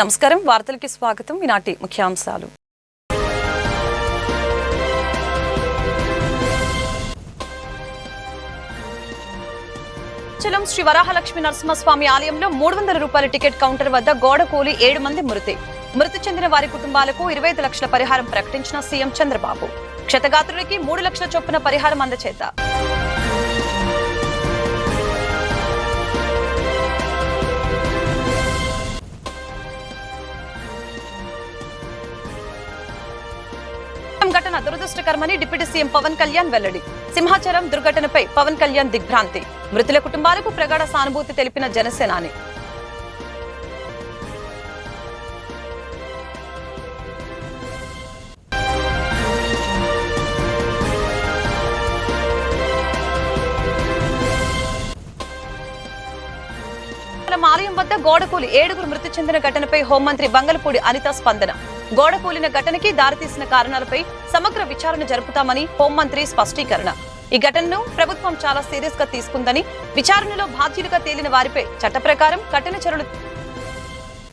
నమస్కారం. వార్తలకి స్వాగతం. ఈనాటి ముఖ్యాంశాలు. చలం శ్రీ వరాహలక్ష్మి నరసింహస్వామి ఆలయంలో మూడు వందల రూపాయల టికెట్ కౌంటర్ వద్ద గోడ కూలి ఏడు మంది మృతి. మృతి చెందిన వారి కుటుంబాలకు ఇరవై ఐదు లక్షల పరిహారం ప్రకటించిన సీఎం చంద్రబాబు. క్షతగాత్రుడికి మూడు లక్షల చొప్పున పరిహారం అందచేత. దుర్ఘటన దురదృష్టకరమని డిప్యూటీ సీఎం పవన్ కళ్యాణ్ వెల్లడి. సింహాచలం దుర్ఘటనపై పవన్ కళ్యాణ్ దిగ్భ్రాంతి. మృతుల కుటుంబాలకు ప్రగాఢ సానుభూతి తెలిపిన జనసేనాని. ఆలయం వద్ద గోడకూలి ఏడుగురు మృతి చెందిన ఘటనపై హోంమంత్రి బంగలపూడి అనిత స్పందన. గోడకూలిన ఘటనకి దారితీసిన కారణాలపై సమగ్ర విచారణ జరుపుతామని హోంమంత్రి స్పష్టీకరణ. ఈ ఘటనను ప్రభుత్వం చాలా సీరియస్గా తీసుకుందని విచారణలో బాధ్యులుగా తేలిన వారిపై చట్ట ప్రకారం కఠిన చర్యలు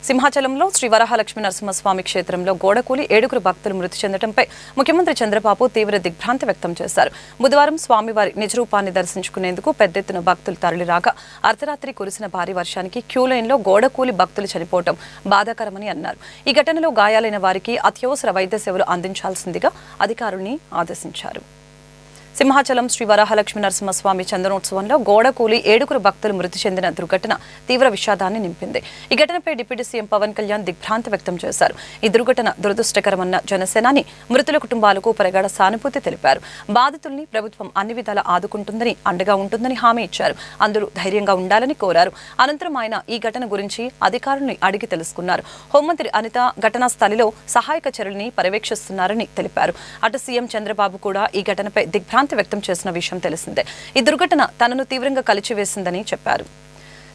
సింహాచలంలో శ్రీ వరహాలక్ష్మి నరసింహస్వామి క్షేత్రంలో గోడకూలి ఏడుగురు భక్తులు మృతి చెందడంపై ముఖ్యమంత్రి చంద్రబాబు తీవ్ర దిగ్భ్రాంతి వ్యక్తం చేశారు. బుధవారం స్వామివారి నిజరూపాన్ని దర్శించుకునేందుకు పెద్ద ఎత్తున భక్తులు తరలిరాగా అర్ధరాత్రి కురిసిన భారీ వర్షానికి క్యూ లైన్లో గోడకూలి భక్తులు చనిపోవడం బాధాకరమని అన్నారు. ఈ ఘటనలో గాయాలైన వారికి అత్యవసర వైద్య సేవలు అందించాల్సిందిగా అధికారుల్ని ఆదేశించారు. సింహాచలం శ్రీ వరాహలక్ష్మి నరసింహస్వామి చందనోత్సవంలో గోడ కూలి ఏడుగురు భక్తులు మృతి చెందిన దుర్ఘటన తీవ్ర విషాదాన్ని నింపింది. ఈ ఘటనపై డిప్యూటీ సీఎం పవన్ కళ్యాణ్ దిగ్భ్రాంతి వ్యక్తం చేశారు. ఈ దుర్ఘటన దురదృష్టకరమన్న జనసేనాని మృతుల కుటుంబాలకు ప్రగాఢ సానుభూతి తెలిపారు. బాధితుల్ని ప్రభుత్వం అన్ని విధాలా ఆదుకుంటుందని అండగా ఉంటుందని హామీ ఇచ్చారు. అందరూ ధైర్యంగా ఉండాలని కోరారు. అనంతరం ఆయన ఈ ఘటన గురించి అధికారుల్ని అడిగి తెలుసుకున్నారు. హోంమంత్రి అనిత ఘటనా స్థలిలో సహాయక చర్యల్ని పర్యవేక్షిస్తున్నారని తెలిపారు. అటు సీఎం చంద్రబాబు కూడా ఈ ఘటనపై దిగ్భ్రాంతి వ్యక్తం చేసిన విషయం తెలిసిందే. ఈ దుర్ఘటన తనను తీవ్రంగా కలిచివేసిందని చెప్పారు.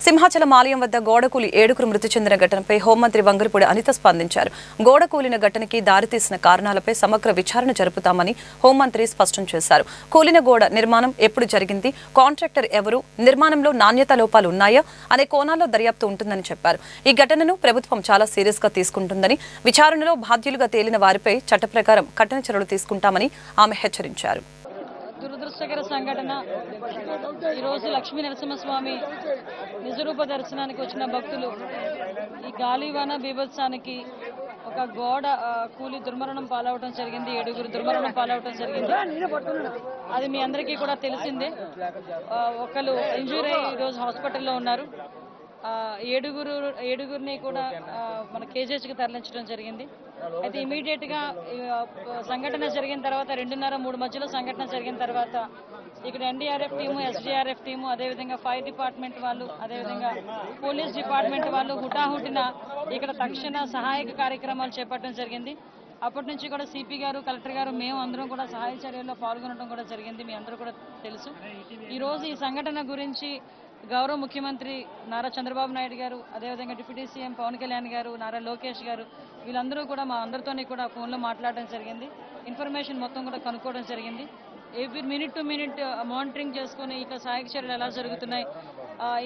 సింహాచలం ఆలయం వద్ద గోడకూలి ఏడుగురు మృతి చెందిన ఘటనపై హోంమంత్రి వంగరిపూడి అనిత స్పందించారు. గోడ కూలిన ఘటనకి దారితీసిన కారణాలపై సమగ్ర విచారణ జరుపుతామని హోంమంత్రి స్పష్టం చేశారు. కూలిన గోడ నిర్మాణం ఎప్పుడు జరిగింది? కాంట్రాక్టర్ ఎవరు? నిర్మాణంలో నాణ్యత లోపాలు ఉన్నాయా? అనే కోణాల్లో దర్యాప్తు ఉంటుందని చెప్పారు. ఈ ఘటనను ప్రభుత్వం చాలా సీరియస్గా తీసుకుంటుందని విచారణలో బాధ్యులుగా తేలిన వారిపై చట్ట ప్రకారం కఠిన చర్యలు తీసుకుంటామని ఆమె హెచ్చరించారు. దురదృష్టకర సంఘటన. ఈరోజు లక్ష్మీ నరసింహస్వామి నిజరూప దర్శనానికి వచ్చిన భక్తులు ఈ గాలివాన బీభత్సానికి ఒక గోడ కూలి దుర్మరణం పాలవటం జరిగింది ఏడుగురు దుర్మరణం పాలవటం జరిగింది. అది మీ అందరికీ కూడా తెలిసిందే. ఒకళ్ళు ఒకరు ఇంజూరీ అయ్యి ఈరోజు హాస్పిటల్లో ఉన్నారు. ఏడుగురు ఏడుగురిని కూడా మన కేజీహెచ్కి తరలించడం జరిగింది. అయితే ఇమీడియట్గా సంఘటన జరిగిన తర్వాత రెండున్నర మూడు మధ్యలో సంఘటన జరిగిన తర్వాత ఇక్కడ ఎన్డీఆర్ఎఫ్ టీము ఎస్డీఆర్ఎఫ్ టీము అదేవిధంగా ఫైర్ డిపార్ట్మెంట్ వాళ్ళు అదేవిధంగా పోలీస్ డిపార్ట్మెంట్ వాళ్ళు హుటాహుటిన ఇక్కడ తక్షణ సహాయక కార్యక్రమాలు చేపట్టడం జరిగింది. అప్పటి నుంచి కూడా సిపి గారు కలెక్టర్ గారు మేము అందరం కూడా సహాయ చర్యల్లో పాల్గొనడం కూడా జరిగింది. మీ అందరూ కూడా తెలుసు. ఈ రోజు ఈ సంఘటన గురించి గౌరవ ముఖ్యమంత్రి నారా చంద్రబాబు నాయుడు గారు అదేవిధంగా డిప్యూటీ సీఎం పవన్ కళ్యాణ్ గారు నారా లోకేష్ గారు వీళ్ళందరూ కూడా మా అందరితోని కూడా ఫోన్లో మాట్లాడడం జరిగింది. ఇన్ఫర్మేషన్ మొత్తం కూడా కనుక్కోవడం జరిగింది. Every minute to minute monitoring చేసుకుని ఇక్కడ సహాయక చర్యలు ఎలా జరుగుతున్నాయి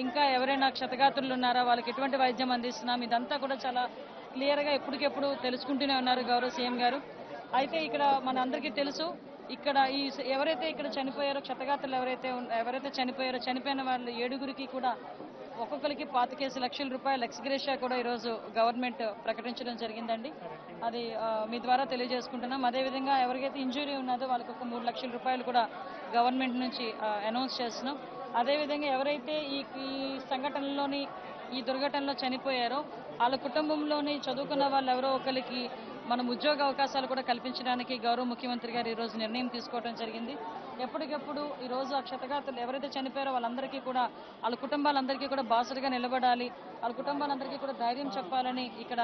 ఇంకా ఎవరైనా క్షతగాత్రులు ఉన్నారా వాళ్ళకి ఎటువంటి వైద్యం అందిస్తున్నాం ఇదంతా కూడా చాలా క్లియర్గా ఎప్పటికెప్పుడు తెలుసుకుంటూనే ఉన్నారు గౌరవ సీఎం గారు. అయితే ఇక్కడ మన అందరికీ తెలుసు ఇక్కడ ఈ ఎవరైతే ఇక్కడ చనిపోయారో క్షతగాత్రులు ఎవరైతే ఎవరైతే చనిపోయారో చనిపోయిన వాళ్ళు ఏడుగురికి కూడా ఒక్కొక్కరికి పాతికేసి లక్షల రూపాయల ఎక్స్గ్రేషియా కూడా ఈరోజు గవర్నమెంట్ ప్రకటించడం జరిగిందండి. అది మీ ద్వారా తెలియజేసుకుంటున్నాం. అదేవిధంగా ఎవరికైతే ఇంజురీ ఉన్నదో వాళ్ళకి ఒక మూడు లక్షల రూపాయలు కూడా గవర్నమెంట్ నుంచి అనౌన్స్ చేస్తున్నాం. అదేవిధంగా ఎవరైతే ఈ ఈ సంఘటనలోని ఈ దుర్ఘటనలో చనిపోయారో వాళ్ళ కుటుంబంలోని చదువుకున్న వాళ్ళు ఎవరో ఒకరికి మనం ఉద్యోగ అవకాశాలు కూడా కల్పించడానికి గౌరవ ముఖ్యమంత్రి గారు ఈ రోజు నిర్ణయం తీసుకోవడం జరిగింది. ఎప్పటికెప్పుడు ఈ రోజు ఆ క్షతగాతులు ఎవరైతే చనిపోయారో వాళ్ళందరికీ కూడా వాళ్ళ కుటుంబాలందరికీ కూడా బాసటగా నిలబడాలి. వాళ్ళ కుటుంబాలందరికీ కూడా ధైర్యం చెప్పాలని ఇక్కడ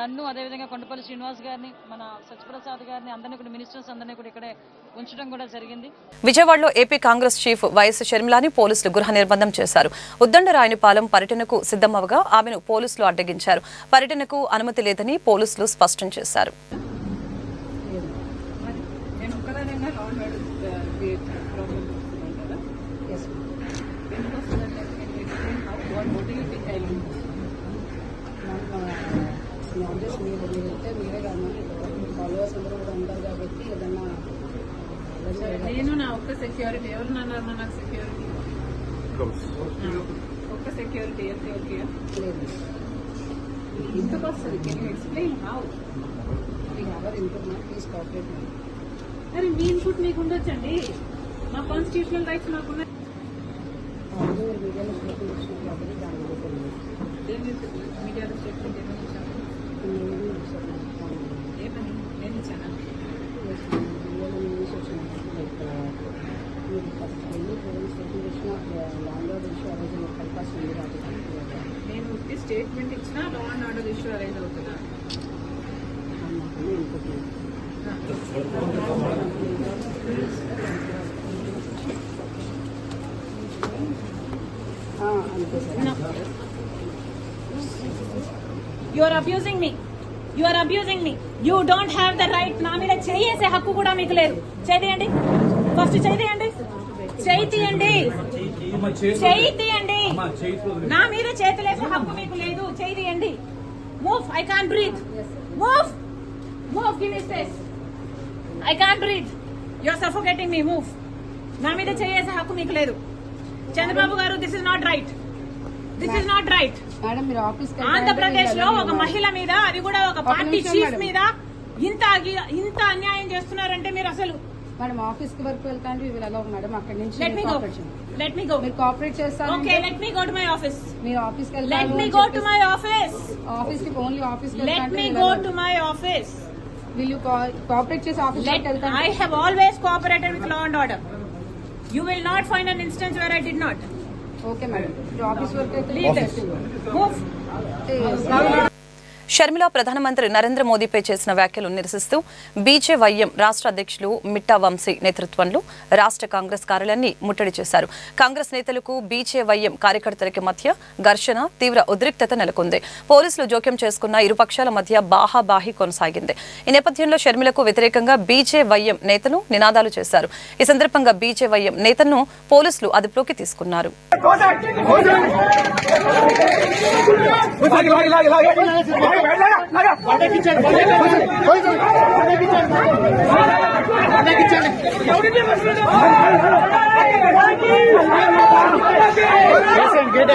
నన్ను అదేవిధంగా కొండపల్లి శ్రీనివాస్ గారిని మన సత్యప్రసాద్ గారిని అందరినీ కూడా మినిస్టర్స్ అందరినీ కూడా ఇక్కడే ఉంచడం కూడా జరిగింది. విజయవాడలో ఏపీ కాంగ్రెస్ చీఫ్ వైఎస్ షర్మిలాని పోలీసులు గృహ నిర్బంధం చేశారు. ఉద్దండరాయనిపాలెం పర్యటనకు సిద్ధమవగా ఆమెను పోలీసులు అడ్డగించారు. పర్యటనకు అనుమతి లేదని పోలీసులు స్పష్టం చేశారు నేను ఒక్కదానైనా లా అండ్ ఆర్డర్ ప్రాబ్లం వస్తున్నాను కదా ఎస్ ఎందుకు వస్తుందంటే what do you think I నన్ను జస్ట్ మీరు మీరు వెళ్తే మీరే కాదు ఫాలోవర్స్ అందరూ కూడా ఉంటారు కాబట్టి ఏదన్నా నేను నా ఒక్క సెక్యూరిటీ ఎవరు నన్ను నాకు సెక్యూరిటీ ఒక్క సెక్యూరిటీ ఎంత ఓకే లేదు ఎందుకు వస్తుంది can you explain how we have input ma'am please cooperate ma'am అరే మీ ఇన్పుట్ మీకు ఉండొచ్చండి మా కాన్స్టిట్యూషనల్ రైట్స్ మాకున్నాయి మీరు మీడియాలో స్టేట్మెంట్ ఇచ్చినారు కాబట్టి దాని మీద తెలియదు. మీడియాలో స్టేట్మెంట్ ఏమని ఇచ్చాను నేను ఏమీ ఇచ్చాను మ్యామ్. ఏమని నేను ఇచ్చానా Yes, ma'am. మీడియాలో న్యూస్ వచ్చింది లైక్ మీరు ఫస్ట్ వెళ్ళి పోలీస్ స్టేషన్ ఇచ్చిన లాంగ్ ఆర్డర్ ఇష్యూ ఆ రోజు మీకు అవకాశం ఉంది కాబట్టి నేను ఉట్టి స్టేట్మెంట్ ఇచ్చినా law and order issue arrange అవుతున్నా ఇన్పుట్ మ్యామ్ అంతే sir you are abusing me you are abusing me you don't have the right నా మీద చేయేసే హక్కు కూడా మీకు లేదు. చేయండి ఫస్ట్ చేయండి చేయి తీయండి. చేయి తీయండి. నా మీద చేతులేసే హక్కు మీకు లేదు. చేయి తీయండి. Move I can't breathe move move give space I can't breathe you are suffocating me move నా మీద చేయేసే హక్కు మీకు లేదు. Chandrababu garu this is not right this is not right ఆంధ్రప్రదేశ్లో ఒక మహిళ మీద అది కూడా ఒక పార్టీ చీఫ్. మీద ఇంత ఇంత అన్యాయం చేస్తున్నారంటే మీరు అసలు మేడం ఆఫీస్కి వరకు అలా మేడం అక్కడి నుంచి let me go. Let me go మీరు కోఆపరేట్ చేస్తాను okay let me go to my office మీరు ఆఫీస్కి లెట్ వెళ్తాను me go to my office ఆఫీస్కి ఓన్లీ ఆఫీస్కి let me go to my office వీళ్ళు కోఆపరేట్ చేసి ఆఫీస్కి వెళ్తాను I have always cooperated with law and order you will not find an instance where I did not okay madam office work అయితే this. Move Sharmila ప్రధానమంత్రి నరేంద్ర మోదీపై చేసిన వ్యాఖ్యలు నిరసిస్తూ బీజేవైఎం రాష్ట్ర అధ్యక్షులు మిట్టా వంశీ నేతృత్వంలో రాష్ట్ర కాంగ్రెస్ కార్యాలయాన్ని ముట్టడి చేశారు కాంగ్రెస్ నేతలకు బీజేవైఎం కార్యకర్తలకి మధ్య ఘర్షణ తీవ్ర ఉద్రిక్తత నెలకొంది పోలీసులు జోక్యం చేసుకున్న ఇరు పక్షాల మధ్య బాహాబాహి కొనసాగింది ఈ నేపథ్యంలో షర్మిలకు వ్యతిరేకంగా బీజేవైఎం నేతను నినాదాలు చేశారు ఈ సందర్భంగా బీజేవైఎం నేతను పోలీసులు అదుపులోకి తీసుకున్నారు గేట్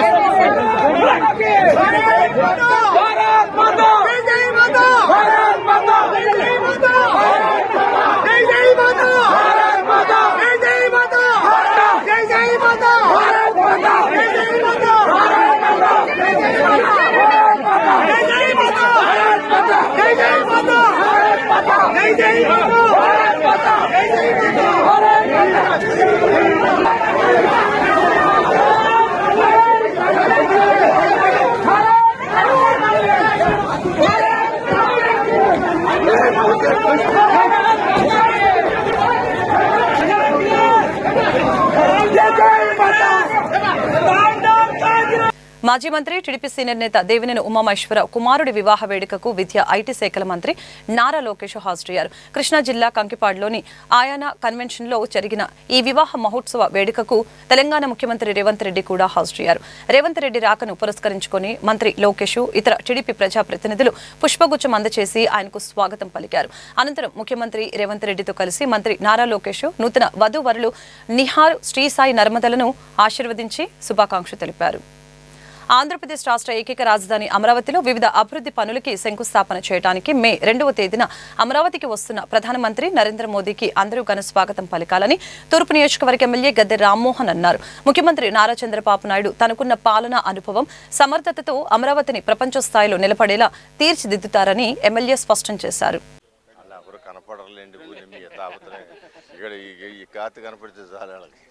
మాజీ మంత్రి టీడీపీ సీనియర్ నేత దేవినేని ఉమామేశ్వర కుమారుడి వివాహ వేడుకకు విద్య ఐటీ శాఖల మంత్రి నారా లోకేష్ హాజరయ్యారు. కృష్ణా జిల్లా కంకిపాడులోని ఆయానా కన్వెన్షన్లో జరిగిన ఈ వివాహ మహోత్సవ వేడుకకు తెలంగాణ ముఖ్యమంత్రి రేవంత్ రెడ్డి కూడా హాజరయ్యారు. రేవంత్ రెడ్డి రాకను పురస్కరించుకొని మంత్రి లోకేష్ ఇతర టీడీపీ ప్రజాప్రతినిధులు పుష్పగుచ్చం అందచేసి ఆయనకు స్వాగతం పలికారు. అనంతరం ముఖ్యమంత్రి రేవంత్ రెడ్డితో కలిసి మంత్రి నారా లోకేష్ నూతన వధూవరులు నిహార్ శ్రీసాయి నర్మదలను ఆశీర్వదించి శుభాకాంక్షలు తెలిపారు. ఆంధ్రప్రదేశ్ రాష్ట్ర ఏకైక రాజధాని అమరావతిలో వివిధ అభివృద్ధి పనులకి శంకుస్థాపన చేయడానికి మే రెండవ తేదీన అమరావతికి వస్తున్న ప్రధానమంత్రి నరేంద్ర మోదీకి అందరూ ఘన స్వాగతం పలకాలని తూర్పు నియోజకవర్గ ఎమ్మెల్యే గద్దె రామ్మోహన్ అన్నారు. ముఖ్యమంత్రి నారా చంద్రబాబు నాయుడు తనకున్న పాలనా అనుభవం సమర్థతతో అమరావతిని ప్రపంచ స్థాయిలో నిలబడేలా తీర్చిదిద్దుతారని ఎమ్మెల్యే స్పష్టం చేశారు. ఇక్కడ ఈ- ఈ కాత కనపడితే చాలు వాళ్ళకి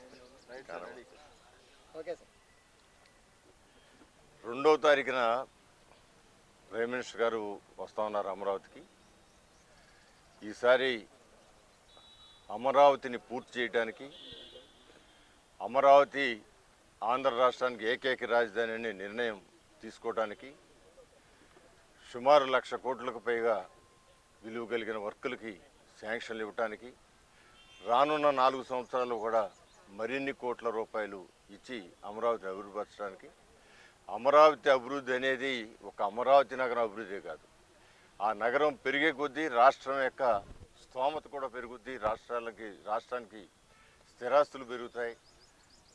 కనప- రెండవ తారీఖున ప్రైమ్ మినిస్టర్ గారు వస్తా ఉన్నారు అమరావతికి. ఈసారి అమరావతిని పూర్తి చేయడానికి అమరావతి ఆంధ్ర రాష్ట్రానికి ఏకైక రాజధాని అనే నిర్ణయం తీసుకోవడానికి సుమారు లక్ష కోట్లకు పైగా విలువ కలిగిన వర్కులకి శాంక్షన్లు ఇవ్వటానికి రానున్న నాలుగు సంవత్సరాలు కూడా మరిన్ని కోట్ల రూపాయలు ఇచ్చి అమరావతిని అభివృద్ధిపరచడానికి అమరావతి అభివృద్ధి అనేది ఒక అమరావతి నగరం అభివృద్ధి కాదు. ఆ నగరం పెరిగే కొద్దీ రాష్ట్రం యొక్క స్తోమత కూడా పెరుగుద్ది. రాష్ట్రాలకి రాష్ట్రానికి స్థిరాస్తులు పెరుగుతాయి.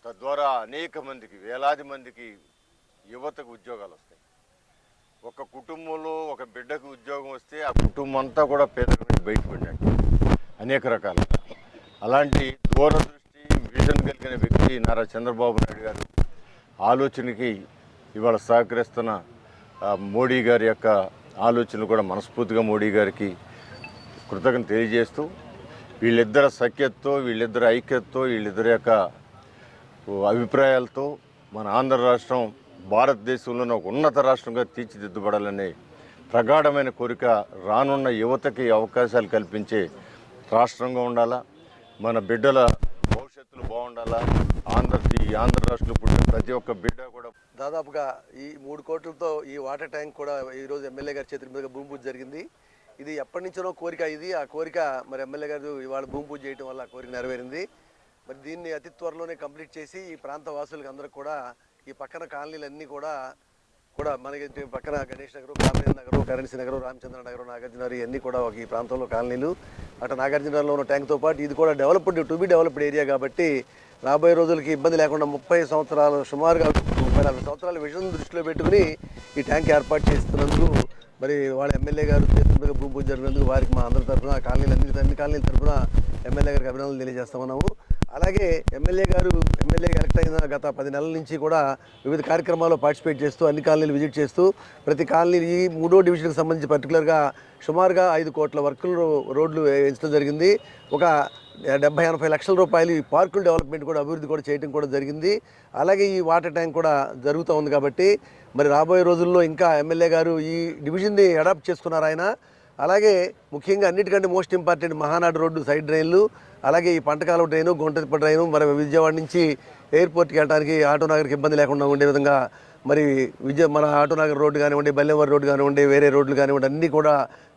తద్వారా అనేక మందికి వేలాది మందికి యువతకు ఉద్యోగాలు వస్తాయి. ఒక కుటుంబంలో ఒక బిడ్డకు ఉద్యోగం వస్తే ఆ కుటుంబం అంతా కూడా పేదరికం నుంచి అనేక రకాలుగా అలాంటి దూరదృష్టి విజన్ కలిగిన వ్యక్తి నారా చంద్రబాబు నాయుడు గారు ఆలోచనకి ఇవాళ సహకరిస్తున్న మోడీ గారి యొక్క ఆలోచనలు కూడా మనస్ఫూర్తిగా మోడీ గారికి కృతజ్ఞత తెలియజేస్తూ వీళ్ళిద్దరి సఖ్యతతో వీళ్ళిద్దరి ఐక్యతతో వీళ్ళిద్దరి యొక్క అభిప్రాయాలతో మన ఆంధ్ర రాష్ట్రం భారతదేశంలోనే ఒక ఉన్నత రాష్ట్రంగా తీర్చిదిద్దబడాలనే ప్రగాఢమైన కోరిక రానున్న యువతకి అవకాశాలు కల్పించే రాష్ట్రంగా ఉండాలా? మన బిడ్డల భవిష్యత్తులు బాగుండాలా? ఆంధ్ర ఈ ఆంధ్ర రాష్ట్రంలో పుట్టిన ప్రతి ఒక్క బిడ్డ కూడా దాదాపుగా ఈ మూడు కోట్లతో ఈ వాటర్ ట్యాంక్ కూడా ఈరోజు ఎమ్మెల్యే గారి చేతుల మీదుగా భూమి పూజ జరిగింది. ఇది ఎప్పటి నుంచో కోరిక ఇది. ఆ కోరిక మరి ఎమ్మెల్యే గారు ఇవాళ భూమి పూజ చేయడం వల్ల కోరిక నెరవేరింది. మరి దీన్ని అతి త్వరలోనే కంప్లీట్ చేసి ఈ ప్రాంత వాసులకు అందరూ కూడా ఈ పక్కన కాలనీలన్నీ కూడా కూడా మనకి పక్కన గణేష్ నగర్ కామరేజ్ నగరం కరెన్సీ నగరం రామచంద్ర నగరం నాగార్జున ఇవన్నీ కూడా ఒక ఈ ప్రాంతంలో కాలనీలు. అటు నాగార్జునలో ఉన్న ట్యాంక్తో పాటు ఇది కూడా developed to be developed area కాబట్టి రాబోయే రోజులకి ఇబ్బంది లేకుండా ముప్పై సంవత్సరాలు సుమారుగా ముప్పై నలభై సంవత్సరాల విజన్ దృష్టిలో పెట్టుకుని ఈ ట్యాంక్ ఏర్పాటు చేస్తున్నందుకు మరి వాళ్ళ ఎమ్మెల్యే గారు చేతుల మీద భూమి పూజ జరిగినందుకు వారికి మా అందరి తరఫున కాలనీలు అన్ని అన్ని కాలనీల తరఫున ఎమ్మెల్యే గారికి అభినందనలు తెలియజేస్తామన్నాము అలాగే ఎమ్మెల్యే గారు ఎమ్మెల్యే ఎలక్ట్ అయిన గత పది నెలల నుంచి కూడా వివిధ కార్యక్రమాల్లో పార్టిసిపేట్ చేస్తూ అన్ని కాలనీలు విజిట్ చేస్తూ ప్రతి కాలనీ ఈ మూడో డివిజన్కి సంబంధించి పర్టికులర్గా సుమారుగా ఐదు కోట్ల వర్కులు రోడ్లు వేయించడం జరిగింది. ఒక డెబ్బై ఎనభై లక్షల రూపాయలు ఈ పార్కుల డెవలప్మెంట్ కూడా అభివృద్ధి కూడా చేయడం కూడా జరిగింది. అలాగే ఈ వాటర్ ట్యాంక్ కూడా జరుగుతూ ఉంది కాబట్టి మరి రాబోయే రోజుల్లో ఇంకా ఎమ్మెల్యే గారు ఈ డివిజన్ని అడాప్ట్ చేసుకున్నారు ఆయన. అలాగే ముఖ్యంగా అన్నిటికంటే most important Mahanadu road side డ్రైన్లు అలాగే ఈ పంటకాలం డ్రైను గుంటతిప్ప డ్రైను మరి విజయవాడ నుంచి ఎయిర్పోర్ట్కి వెళ్ళడానికి ఆటో నగర్కి ఇబ్బంది లేకుండా ఉండే విధంగా మరి విజయ మన ఆటోనగర్ రోడ్డు కానివ్వండి బల్లెవర్ రోడ్డు కానివ్వండి వేరే రోడ్లు కానివ్వండి అన్నీ కూడా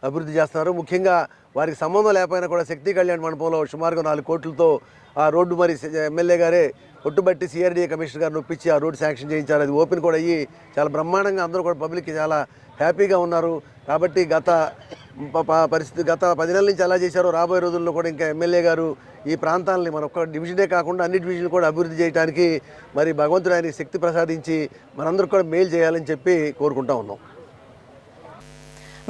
అభివృద్ధి చేస్తున్నారు. ముఖ్యంగా వారికి సంబంధం లేకపోయినా కూడా శక్తి కళ్యాణ్ మండపంలో సుమారుగా నాలుగు కోట్లతో ఆ రోడ్డు మరి ఎమ్మెల్యే గారే ఒట్టుబట్టి సిఆర్డీఏ కమిషనర్ గారిని ఒప్పించి ఆ రోడ్డు శాంక్షన్ చేయించారు. అది ఓపెన్ కూడా అయ్యి చాలా బ్రహ్మాండంగా అందరూ కూడా పబ్లిక్ చాలా హ్యాపీగా ఉన్నారు. కాబట్టి గత పరిస్థితి గత పది నెలల నుంచి ఎలా చేశారో. రాబోయే రోజుల్లో కూడా ఇంకా ఎమ్మెల్యే గారు ఈ ప్రాంతాలని మన ఒక్క డివిజనే కాకుండా అన్ని డివిజన్లు కూడా అభివృద్ధి చేయడానికి మరి భగవంతుడు ఆయనకి శక్తి ప్రసాదించి మనందరూ కూడా మేలు చేయాలని చెప్పి కోరుకుంటా ఉన్నాం.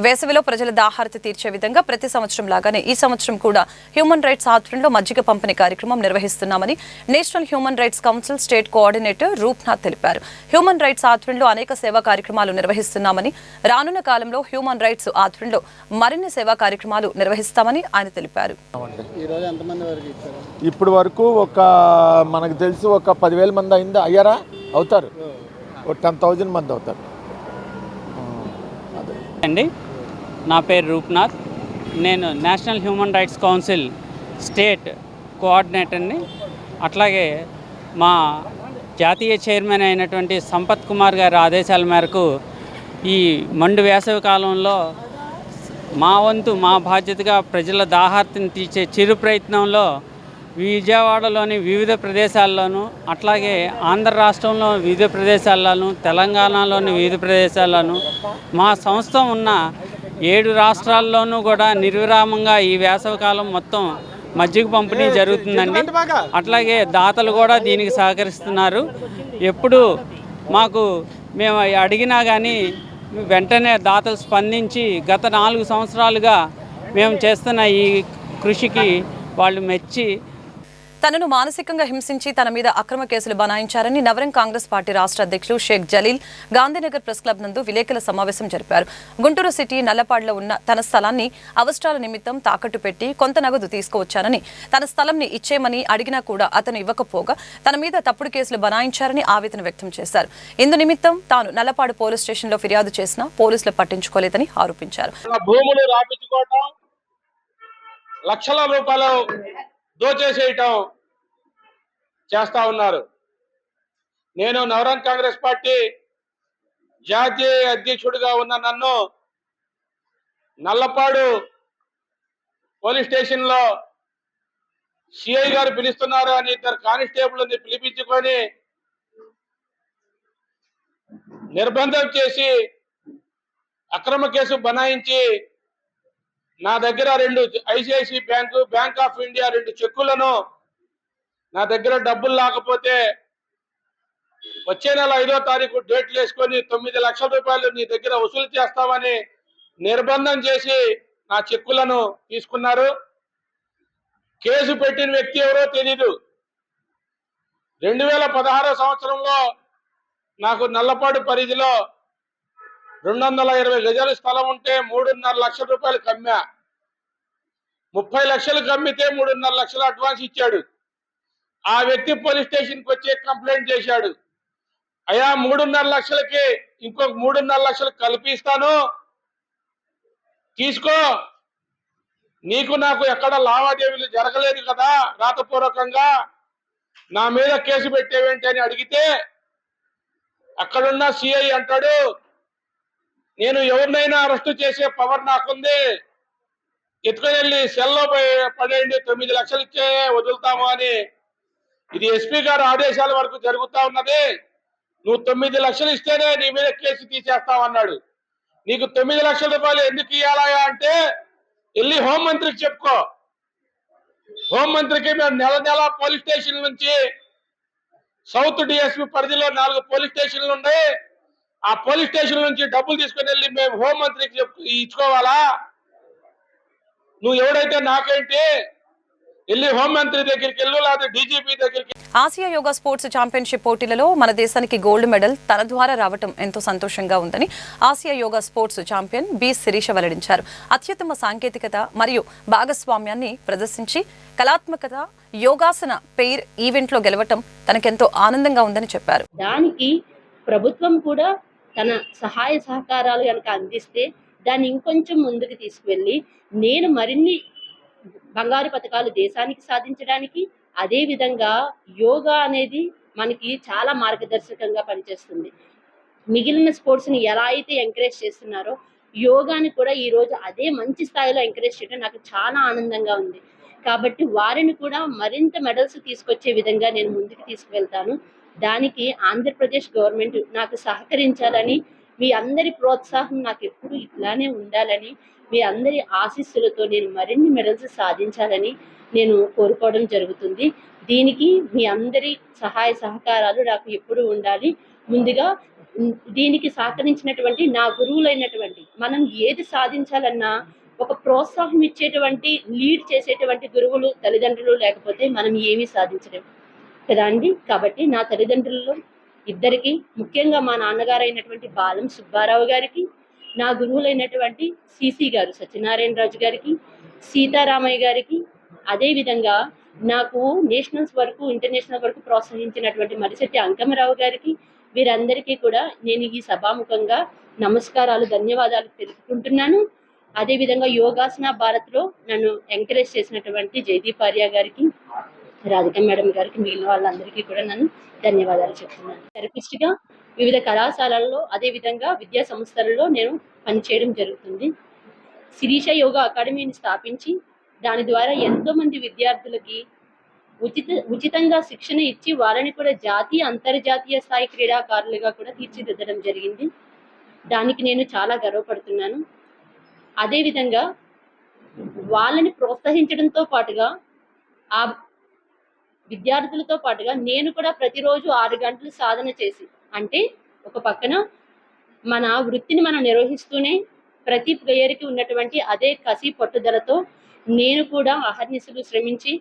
వేసవిలో ప్రజల దాహారతి తీర్చే విధంగా ప్రతి సంవత్సరం లాగానే ఈ సంవత్సరం కూడా హ్యూమన్ రైట్స్ ఆధ్వర్యంలో మజ్జిగ పంపిణీ కార్యక్రమం నిర్వహిస్తున్నామని national human rights council state coordinator Roopnath తెలిపారు. హ్యూమన్ రైట్స్ ఆధ్వర్యంలో అనేక సేవా కార్యక్రమాలు నిర్వహిస్తున్నామని రానున్న కాలంలో హ్యూమన్ రైట్స్ ఆధ్వర్యంలో మరిన్ని సేవా కార్యక్రమాలు నిర్వహిస్తామని ఆయన తెలిపారు. ఇప్పుడు వరకు ఒక మనకు తెలిసి ఒక పదివేల మంది అయిందా? అయ్యారా? అవుతారు. ఒక టెన్ థౌజండ్ మంది అవుతారు. అండి నా పేరు రూప్నాథ్. నేను national human rights council state కోఆర్డినేటర్ని. అట్లాగే మా జాతీయ చైర్మన్ అయినటువంటి సంపత్ కుమార్ గారి ఆదేశాల మేరకు ఈ మండు వేసవి కాలంలో మా వంతు మా బాధ్యతగా ప్రజల దాహార్తిని తీర్చే చిరు ప్రయత్నంలో విజయవాడలోని వివిధ ప్రదేశాల్లోనూ అట్లాగే ఆంధ్ర రాష్ట్రంలో వివిధ ప్రదేశాల్లోనూ తెలంగాణలోని వివిధ ప్రదేశాల్లోనూ మా సంస్థ ఉన్న ఏడు రాష్ట్రాల్లోనూ కూడా నిర్విరామంగా ఈ వేసవికాలం మొత్తం మజ్జిగ పంపిణీ జరుగుతుందండి. అట్లాగే దాతలు కూడా దీనికి సహకరిస్తున్నారు. ఎప్పుడు మాకు మేము అడిగినా కానీ వెంటనే దాతలు స్పందించి గత నాలుగు సంవత్సరాలుగా మేము చేస్తున్న ఈ కృషికి వాళ్ళు మెచ్చి తనను మానసికంగా హింసించి తన మీద అక్రమ కేసులు బనాయించారని నవరం కాంగ్రెస్ పార్టీ రాష్ట్ర అధ్యక్షులు షేక్ జలీల్ గాంధీనగర్ ప్రెస్ క్లబ్ నందు విలేకరుల సమావేశం జరిపారు. గుంటూరు సిటీ నల్లపాడులో ఉన్న తన స్థలాన్ని అవసరాల నిమిత్తం తాకట్టు పెట్టి కొంత నగదు తీసుకువచ్చానని తన స్థలంని ఇచ్చేయమని అడిగినా కూడా అతను ఇవ్వకపోగా తన మీద తప్పుడు కేసులు బనాయించారని ఆవేదన వ్యక్తం చేశారు. ఇందు నిమిత్తం తాను నల్లపాడు పోలీస్ స్టేషన్లో ఫిర్యాదు చేసినా పోలీసులు పట్టించుకోలేదని ఆరోపించారు. భూములు రాపించుకోవటం లక్షల రూపాయలు దోచేసేయటం చేస్తా ఉన్నారు. నేను నవరంగ్ కాంగ్రెస్ పార్టీ జాతీయ అధ్యక్షుడిగా ఉన్న నన్ను నల్లపాడు పోలీస్ స్టేషన్లో సిఐ గారు పిలుస్తున్నారు అని ఇద్దరు కానిస్టేబుల్ని పిలిపించుకొని నిర్బంధం చేసి అక్రమ కేసు బనాయించి నా దగ్గర రెండు ICIC bank bank of India రెండు చెక్కులను నా దగ్గర డబ్బులు లేకపోతే వచ్చే నెల ఐదో తారీఖు డేట్లు వేసుకొని తొమ్మిది లక్షల రూపాయలు నీ దగ్గర వసూలు చేస్తామని నిర్బంధం చేసి నా చెక్కులను తీసుకున్నారు. కేసు పెట్టిన వ్యక్తి ఎవరో తెలీదు. రెండు వేల పదహారో సంవత్సరంలో నాకు నల్లపాడు పరిధిలో రెండు వందల ఇరవై గజాల స్థలం ఉంటే మూడున్నర లక్షల రూపాయలు కమ్మా ముప్పై లక్షలు కమ్మితే మూడున్నర లక్షలు అడ్వాన్స్ ఇచ్చాడు. ఆ వ్యక్తి పోలీస్ స్టేషన్కి వచ్చి కంప్లైంట్ చేశాడు. అయ్యా మూడున్నర లక్షలకి ఇంకొక మూడున్నర లక్షలు కల్పిస్తాను తీసుకో. నీకు నాకు ఎక్కడ లావాదేవీలు జరగలేదు కదా రాతపూర్వకంగా. నా మీద కేసు పెట్టేవేంటి అని అడిగితే అక్కడున్న సిఐ అంటాడు నేను ఎవరినైనా అరెస్టు చేసే పవర్ నాకుంది. ఎత్తుకొని వెళ్ళి సెల్లో పడేయండి తొమ్మిది లక్షలు ఇచ్చే వదులుతాము అని. ఇది ఎస్పీ గారు ఆదేశాల వరకు జరుగుతా ఉన్నది. నువ్వు తొమ్మిది లక్షలు ఇస్తేనే నీ మీద కేసు తీసేస్తామన్నాడు. నీకు తొమ్మిది లక్షల రూపాయలు ఎందుకు ఇవ్వాలా అంటే వెళ్ళి హోంమంత్రికి చెప్పుకో. హోంమంత్రికి మేము నెల నెల పోలీస్ స్టేషన్ నుంచి సౌత్ డిఎస్పీ పరిధిలో నాలుగు పోలీస్ స్టేషన్లు ఉన్నాయి. ఆ పోలీస్ స్టేషన్ నుంచి డబ్బులు తీసుకుని వెళ్ళి మేము హోంమంత్రికి చెప్పు ఇచ్చుకోవాలా? నువ్వు ఎవడైతే నాకేంటి వెళ్ళి హోంమంత్రి దగ్గరికి వెళ్ళు లేకపోతే డీజీపీ దగ్గరికి ఆసియా యోగా స్పోర్ట్స్ ఛాంపియన్షిప్ పోటీలలో మన దేశానికి గోల్డ్ మెడల్ తన ద్వారా రావటం ఎంతో సంతోషంగా ఉందని Asia yoga sports champion B Sirisha వెల్లడించారు. అత్యుత్తమ సాంకేతికత మరియు భాగస్వామ్యాన్ని ప్రదర్శించి కళాత్మకత యోగాసన పెయిర్ ఈవెంట్లో గెలవటం తనకెంతో ఆనందంగా ఉందని చెప్పారు. దానికి ప్రభుత్వం కూడా తన సహాయ సహకారాలు కనుక అందిస్తే దాన్ని ఇంకొంచెం ముందుకు తీసుకువెళ్ళి నేను మరిన్ని బంగారు పథకాలు దేశానికి సాధించడానికి అదే విధంగా యోగా అనేది మనకి చాలా మార్గదర్శకంగా పనిచేస్తుంది. మిగిలిన స్పోర్ట్స్ని ఎలా అయితే ఎంకరేజ్ చేస్తున్నారో యోగాని కూడా ఈ రోజు అదే మంచి స్థాయిలో ఎంకరేజ్ చేయడం నాకు చాలా ఆనందంగా ఉంది. కాబట్టి వారిని కూడా మరింత మెడల్స్ తీసుకొచ్చే విధంగా నేను ముందుకు తీసుకువెళ్తాను. దానికి ఆంధ్రప్రదేశ్ గవర్నమెంట్ నాకు సహకరించాలని మీ అందరి ప్రోత్సాహం నాకు ఎప్పుడు ఇట్లానే ఉండాలని మీ అందరి ఆశీస్సులతో నేను మరిన్ని మెడల్స్ సాధించాలని నేను కోరుకోవడం జరుగుతుంది. దీనికి మీ అందరి సహాయ సహకారాలు నాకు ఎప్పుడు ఉండాలి. ముందుగా దీనికి సహకరించినటువంటి నా గురువులైనటువంటి మనం ఏది సాధించాలన్నా ఒక ప్రోత్సాహం ఇచ్చేటువంటి లీడ్ చేసేటువంటి గురువులు తల్లిదండ్రులు లేకపోతే మనం ఏమీ సాధించలేం. కదా అండి కాబట్టి నా తల్లిదండ్రులలో ఇద్దరికి ముఖ్యంగా మా నాన్నగారు అయినటువంటి బాలం సుబ్బారావు గారికి నా గురువులైనటువంటి సిసి గారు సత్యనారాయణ రాజు గారికి సీతారామయ్య గారికి అదేవిధంగా నాకు నేషనల్స్ వరకు ఇంటర్నేషనల్ వరకు ప్రోత్సహించినటువంటి మరిశెట్టి అంకమరావు గారికి వీరందరికీ కూడా నేను ఈ సభాముఖంగా నమస్కారాలు ధన్యవాదాలు తెలుపుకుంటున్నాను. అదేవిధంగా యోగాసన భారత్లో నన్ను ఎంకరేజ్ చేసినటువంటి జయదీప్ ఆర్య గారికి రాధిక మేడం గారికి మిగిలిన వాళ్ళందరికీ కూడా నన్ను ధన్యవాదాలు చెప్తున్నాను. థెరపిస్ట్గా వివిధ కళాశాలల్లో అదేవిధంగా విద్యా సంస్థలలో నేను పనిచేయడం జరుగుతుంది. శిరీష యోగా అకాడమీని స్థాపించి దాని ద్వారా ఎంతో మంది విద్యార్థులకి ఉచిత ఉచితంగా శిక్షణ ఇచ్చి వాళ్ళని కూడా జాతీయ అంతర్జాతీయ స్థాయి క్రీడాకారులుగా కూడా తీర్చిదిద్దడం జరిగింది. దానికి నేను చాలా గర్వపడుతున్నాను. అదేవిధంగా వాళ్ళని ప్రోత్సహించడంతో పాటుగా ఆ విద్యార్థులతో పాటుగా నేను కూడా ప్రతిరోజు ఆరు గంటలు సాధన చేసి అంటే ఒక పక్కన మన వృత్తిని మనం నిర్వహిస్తూనే ప్రతి ప్లేయర్కి ఉన్నటువంటి అదే కసి పట్టుదలతో నేను కూడా అహర్నిశలు శ్రమించి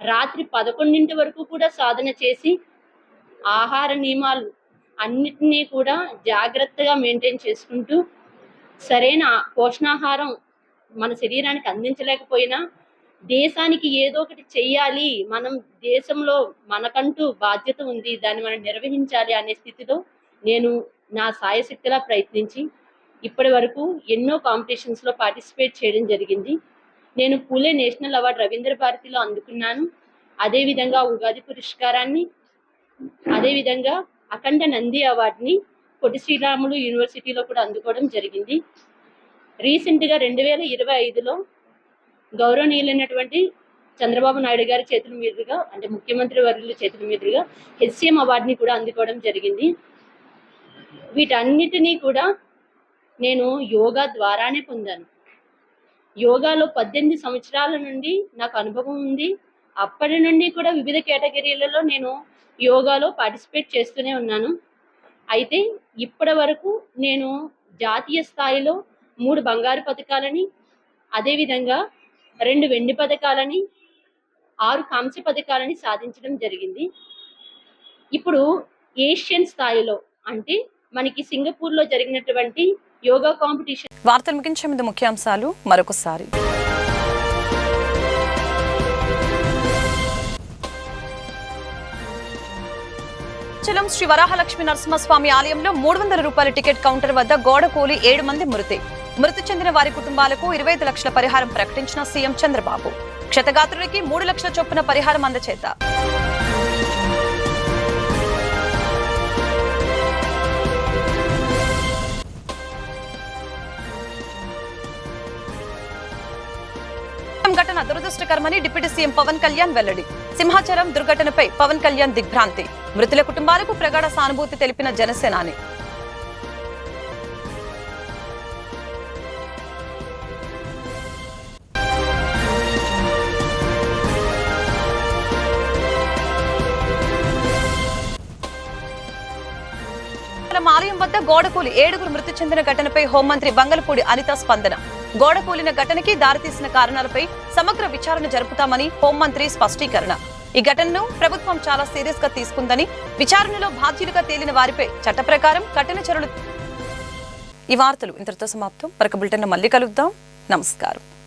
రాత్రి పదకొండింటి వరకు కూడా సాధన చేసి ఆహార నియమాలు అన్నిటినీ కూడా జాగ్రత్తగా మెయింటైన్ చేసుకుంటూ సరైన పోషణాహారం మన శరీరానికి అందించలేకపోయినా దేశానికి ఏదో ఒకటి చెయ్యాలి. మనం దేశంలో మనకంటూ బాధ్యత ఉంది. దాన్ని మనం నిర్వహించాలి అనే స్థితిలో నేను నా సాయశక్తిలా ప్రయత్నించి ఇప్పటి వరకు ఎన్నో కాంపిటీషన్స్లో పార్టిసిపేట్ చేయడం జరిగింది. నేను పూలే నేషనల్ అవార్డు రవీంద్ర భారతిలో అందుకున్నాను. అదేవిధంగా ఉగాది పురస్కారాన్ని అదేవిధంగా అఖండ నంది అవార్డుని పొట్టి శ్రీరాములు యూనివర్సిటీలో కూడా అందుకోవడం జరిగింది. రీసెంట్గా రెండు వేల ఇరవై ఐదులో గౌరవనీయులైనటువంటి చంద్రబాబు నాయుడు గారి చేతుల మీదుగా అంటే ముఖ్యమంత్రి వర్యుల చేతుల మీదుగా హెచ్సిఎం అవార్డుని కూడా అందుకోవడం జరిగింది. వీటన్నిటినీ కూడా నేను యోగా ద్వారానే పొందాను. యోగాలో పద్దెనిమిది సంవత్సరాల నుండి నాకు అనుభవం ఉంది. అప్పటి నుండి కూడా వివిధ కేటగిరీలలో నేను యోగాలో పార్టిసిపేట్ చేస్తూనే ఉన్నాను. అయితే ఇప్పటి వరకు నేను జాతీయ స్థాయిలో మూడు బంగారు పథకాలని అదేవిధంగా రెండు వెండి పథకాలని ఆరు కాంస్య పథకాలని సాధించడం జరిగింది. ఇప్పుడు ఏషియన్ స్థాయిలో అంటే మనకి సింగపూర్లో జరిగినటువంటి యోగా కాంపిటీషన్ వార్తలు ముగించే ముందు ముఖ్యాంశాలు మరొకసారి. చలం శ్రీ వరాహలక్ష్మి నరసింహస్వామి ఆలయంలో మూడు వందల రూపాయల టికెట్ కౌంటర్ వద్ద గోడ కూలి ఏడు మంది మృతి. మృతి చెందిన వారి కుటుంబాలకు ఇరవై ఐదు లక్షల పరిహారం ప్రకటించిన సీఎం చంద్రబాబు. క్షతగాత్రులకి మూడు లక్షల చొప్పున పరిహారం అందచేత. ఘటన దురదృష్టకరమని డిప్యూటీ సీఎం పవన్ కళ్యాణ్ వెల్లడి. సింహాచలం దుర్ఘటనపై పవన్ కళ్యాణ్ దిగ్భ్రాంతి. మృతుల కుటుంబాలకు ప్రగాఢ సానుభూతి తెలిపిన జనసేనాని. ఆలయం వద్ద గోడకూలి ఏడుగురు మృతి చెందిన ఘటనపై హోంమంత్రి బంగలపూడి అనిత స్పందన. గోడకూలిన ఘటనకి దారితీసిన కారణాలపై సమగ్ర విచారణ జరుపుతామని హోంమంత్రి స్పష్టీకరణ. ఈ ఘటనను ప్రభుత్వం చాలా సీరియస్గా తీసుకుందని విచారణలో బాధ్యులుగా తేలిన వారిపై చట్ట ప్రకారం కఠిన చర్యలు ఈ వార్తలు ఇంతటితో సమాప్తం. మరొక బులెటిన్ మళ్ళీ కలుద్దాం. నమస్కారం.